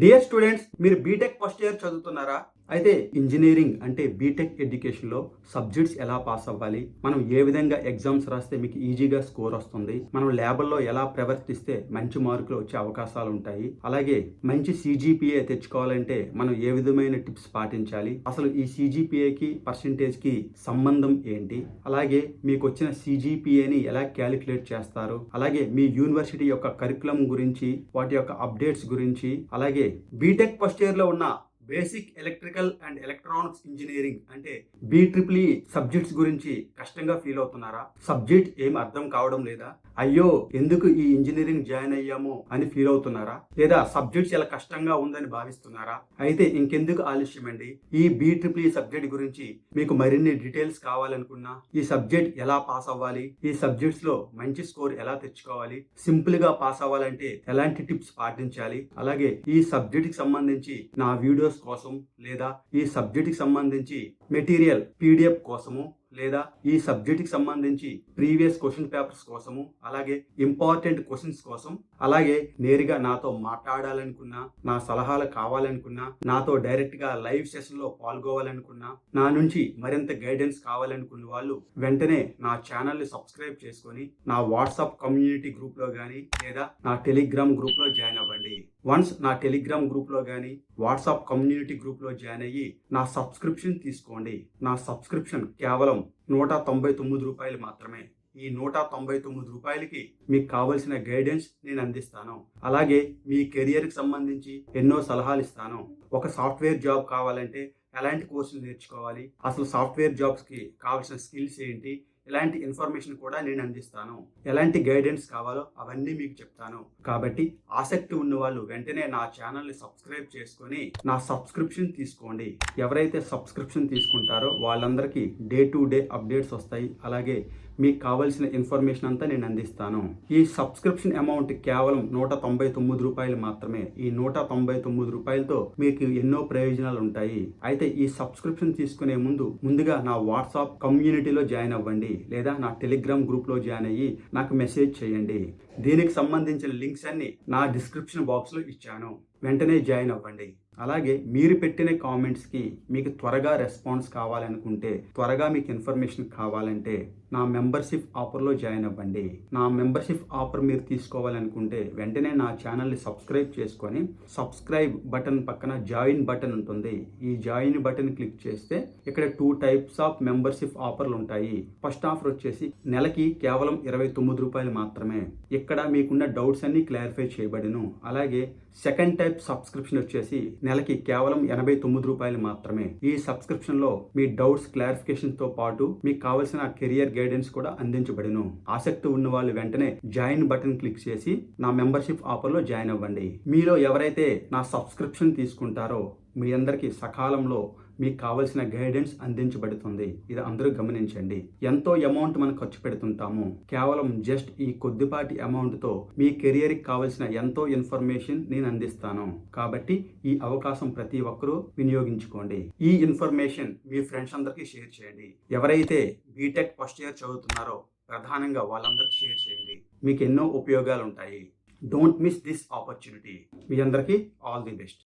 Dear students మీరు BTech first year చదువుతున్నారా? అయితే ఇంజనీరింగ్ అంటే బీటెక్ ఎడ్యుకేషన్లో సబ్జెక్ట్స్ ఎలా పాస్ అవ్వాలి? మనం ఏ విధంగా ఎగ్జామ్స్ రాస్తే మీకు ఈజీగా స్కోర్ వస్తుంది? మనం ల్యాబ్ల్లో ఎలా ప్రవర్తిస్తే మంచి మార్కులు వచ్చే అవకాశాలు ఉంటాయి? అలాగే మంచి సిజిపిఏ తెచ్చుకోవాలంటే మనం ఏ విధమైన టిప్స్ పాటించాలి? అసలు ఈ సిజిపిఏకి పర్సంటేజ్కి సంబంధం ఏంటి? అలాగే మీకు వచ్చిన సిజిపిఏని ఎలా క్యాలిక్యులేట్ చేస్తారు? అలాగే మీ యూనివర్సిటీ యొక్క కరికులం గురించి వాటి యొక్క అప్డేట్స్ గురించి అలాగే బీటెక్ ఫస్ట్ ఇయర్లో ఉన్న basic electrical and electronics engineering అంటే బీ ట్రిపుల్ సబ్జెక్ట్స్ గురించి కష్టంగా ఫీల్ అవుతున్నారా? సబ్జెక్ట్ ఏం అర్థం కావడం లేదా? అయ్యో ఎందుకు ఈ ఇంజనీరింగ్ జాయిన్ అయ్యామో అని ఫీల్ అవుతున్నారా? లేదా సబ్జెక్ట్స్ చాలా కష్టంగా ఉందని భావిస్తున్నారా? అయితే ఇంకెందుకు ఆలస్యం అండి ఈ బీ ట్రిపుల్ e సబ్జెక్ట్ గురించి మీకు మరిన్ని డీటెయిల్స్ కావాలనుకున్నా ఈ సబ్జెక్ట్ ఎలా పాస్ అవ్వాలి? ఈ సబ్జెక్ట్స్లో మంచి స్కోర్ ఎలా తెచ్చుకోవాలి? సింపుల్గా పాస్ అవ్వాలంటే ఎలాంటి టిప్స్ పాటించాలి? అలాగే ఈ సబ్జెక్ట్కి సంబంధించి నా వీడియోస్ కోసం లేదా ఈ సబ్జెక్ట్కి సంబంధించి మెటీరియల్ పీడిఎఫ్ కోసము లేదా ఈ సబ్జెక్ట్కి సంబంధించి ప్రీవియస్ క్వశ్చన్ పేపర్స్ కోసము అలాగే ఇంపార్టెంట్ క్వశ్చన్స్ కోసం అలాగే నేరుగా నాతో మాట్లాడాలనుకున్నా నా సలహాలు కావాలనుకున్నా నాతో డైరెక్ట్గా లైవ్ సెషన్లో పాల్గొవాలనుకున్నా నా నుంచి మరింత గైడెన్స్ కావాలనుకున్న వాళ్ళు వెంటనే నా ఛానల్ని సబ్స్క్రైబ్ చేసుకొని నా వాట్సాప్ కమ్యూనిటీ గ్రూప్లో గానీ లేదా నా టెలిగ్రామ్ గ్రూప్లో జాయిన్ అవ్వండి. వన్స్ నా టెలిగ్రామ్ గ్రూప్లో కానీ వాట్సాప్ కమ్యూనిటీ గ్రూప్లో జాయిన్ అయ్యి నా సబ్స్క్రిప్షన్ తీసుకోండి. నా సబ్స్క్రిప్షన్ కేవలం నూట తొంభై తొమ్మిది రూపాయలు మాత్రమే. ఈ నూట తొంభై తొమ్మిది రూపాయలకి మీకు కావలసిన గైడెన్స్ నేను అందిస్తాను. అలాగే మీ కెరియర్కి సంబంధించి ఎన్నో సలహాలు ఇస్తాను. ఒక సాఫ్ట్వేర్ జాబ్ కావాలంటే ఎలాంటి కోర్సులు నేర్చుకోవాలి? అసలు సాఫ్ట్వేర్ జాబ్స్కి కావాల్సిన స్కిల్స్ ఏంటి? ఎలాంటి ఇన్ఫర్మేషన్ కూడా నేను అందిస్తాను. ఎలాంటి గైడెన్స్ కావాలో అవన్నీ మీకు చెప్తాను. కాబట్టి ఆసక్తి ఉన్న వాళ్ళు వెంటనే నా ఛానల్ని సబ్స్క్రైబ్ చేసుకొని నా సబ్స్క్రిప్షన్ తీసుకోండి. ఎవరైతే సబ్స్క్రిప్షన్ తీసుకుంటారో వాళ్ళందరికీ డే టు డే అప్డేట్స్ వస్తాయి. అలాగే మీకు కావలసిన ఇన్ఫర్మేషన్ అంతా నేను అందిస్తాను. ఈ సబ్స్క్రిప్షన్ అమౌంట్ కేవలం నూట తొంభై తొమ్మిది రూపాయలు మాత్రమే. ఈ నూట తొంభై తొమ్మిది రూపాయలతో మీకు ఎన్నో ప్రయోజనాలు ఉంటాయి. అయితే ఈ సబ్స్క్రిప్షన్ తీసుకునే ముందు ముందుగా నా వాట్సాప్ కమ్యూనిటీలో జాయిన్ అవ్వండి. లేదా నా టెలిగ్రామ్ గ్రూప్లో జాయిన్ అయ్యి నాకు మెసేజ్ చేయండి. దీనికి సంబంధించిన లింక్స్ అన్ని నా డిస్క్రిప్షన్ బాక్స్లో ఇచ్చాను. వెంటనే జాయిన్ అవ్వండి. అలాగే మీరు పెట్టిన కామెంట్స్కి మీకు త్వరగా రెస్పాన్స్ కావాలనుకుంటే త్వరగా మీకు ఇన్ఫర్మేషన్ కావాలంటే నా మెంబర్షిప్ ఆఫర్లో జాయిన్ అవ్వండి. నా మెంబర్షిప్ ఆఫర్ మీరు తీసుకోవాలనుకుంటే వెంటనే నా ఛానల్ని సబ్స్క్రైబ్ చేసుకొని సబ్స్క్రైబ్ బటన్ పక్కన జాయిన్ బటన్ ఉంటుంది. ఈ జాయిన్ బటన్ క్లిక్ చేస్తే ఇక్కడ టూ టైప్స్ ఆఫ్ మెంబర్షిప్ ఆఫర్లు ఉంటాయి. ఫస్ట్ ఆఫర్ వచ్చేసి నెలకి కేవలం ఇరవై తొమ్మిది రూపాయలు మాత్రమే. ఇక్కడ మీకున్న డౌట్స్ అన్ని క్లారిఫై చేయబడిను. అలాగే సెకండ్ టైప్ సబ్స్క్రిప్షన్ వచ్చేసి నెలకి కేవలం ఎనభై తొమ్మిది రూపాయలు మాత్రమే. ఈ సబ్స్క్రిప్షన్లో మీ డౌట్స్ క్లారిఫికేషన్తో పాటు మీకు కావలసిన కెరియర్ గైడెన్స్ కూడా అందించబడును. ఆసక్తి ఉన్న వాళ్ళు వెంటనే జాయిన్ బటన్ క్లిక్ చేసి నా మెంబర్షిప్ ఆఫర్లో జాయిన్ అవ్వండి. మీలో ఎవరైతే నా సబ్స్క్రిప్షన్ తీసుకుంటారో మీ అందరికీ సకాలంలో మీకు కావలసిన గైడెన్స్ అందించబడుతుంది. ఇది అందరూ గమనించండి. ఎంతో అమౌంట్ మనం ఖర్చు పెడుతుంటాము. కేవలం జస్ట్ ఈ కొద్దిపాటి అమౌంట్తో మీ కెరియర్కి కావలసిన ఎంతో ఇన్ఫర్మేషన్ నేను అందిస్తాను. కాబట్టి ఈ అవకాశం ప్రతి ఒక్కరూ వినియోగించుకోండి. ఈ ఇన్ఫర్మేషన్ మీ ఫ్రెండ్స్ అందరికీ షేర్ చేయండి. ఎవరైతే బీటెక్ ఫస్ట్ ఇయర్ చదువుతున్నారో ప్రధానంగా వాళ్ళందరికీ షేర్ చేయండి. మీకు ఎన్నో ఉపయోగాలు ఉంటాయి డోంట్ మిస్ దిస్ ఆపర్చునిటీ మీ అందరికీ ఆల్ ది బెస్ట్